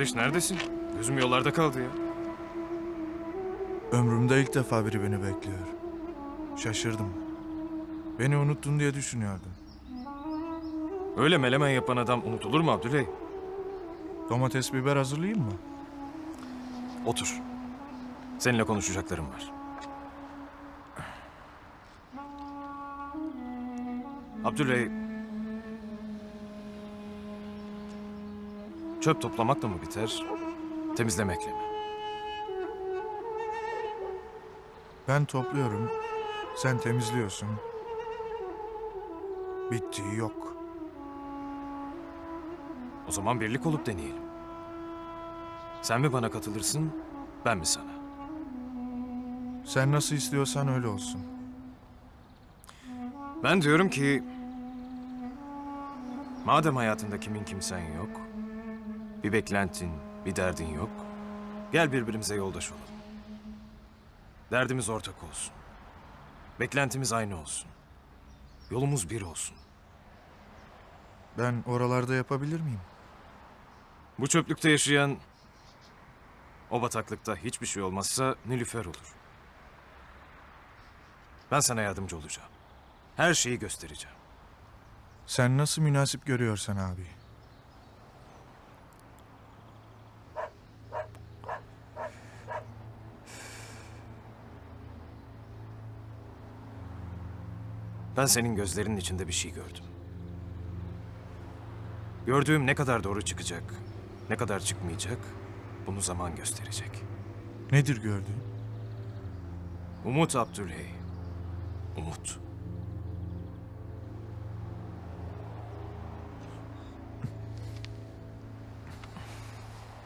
Kardeş neredesin? Gözüm yollarda kaldı ya. Ömrümde ilk defa biri beni bekliyor. Şaşırdım. Beni unuttun diye düşünüyordum. Öyle melemen yapan adam unutulur mu Abdüley? Domates biber hazırlayayım mı? Otur. Seninle konuşacaklarım var. Abdüley... Çöp toplamakla mı biter, temizlemekle mi? Ben topluyorum. Sen temizliyorsun. Bittiği yok. O zaman birlik olup deneyelim. Sen mi bana katılırsın, ben mi sana? Sen nasıl istiyorsan öyle olsun. Ben diyorum ki... Madem hayatında kimin kimsen yok... Bir beklentin, bir derdin yok... Gel birbirimize yoldaş olalım. Derdimiz ortak olsun. Beklentimiz aynı olsun. Yolumuz bir olsun. Ben oralarda yapabilir miyim? Bu çöplükte yaşayan... O bataklıkta hiçbir şey olmazsa Nilüfer olur. Ben sana yardımcı olacağım. Her şeyi göstereceğim. Sen nasıl münasip görüyorsan abi. Ben senin gözlerinin içinde bir şey gördüm. Gördüğüm ne kadar doğru çıkacak, ne kadar çıkmayacak, bunu zaman gösterecek. Nedir gördüğün? Umut Abdülhey. Umut.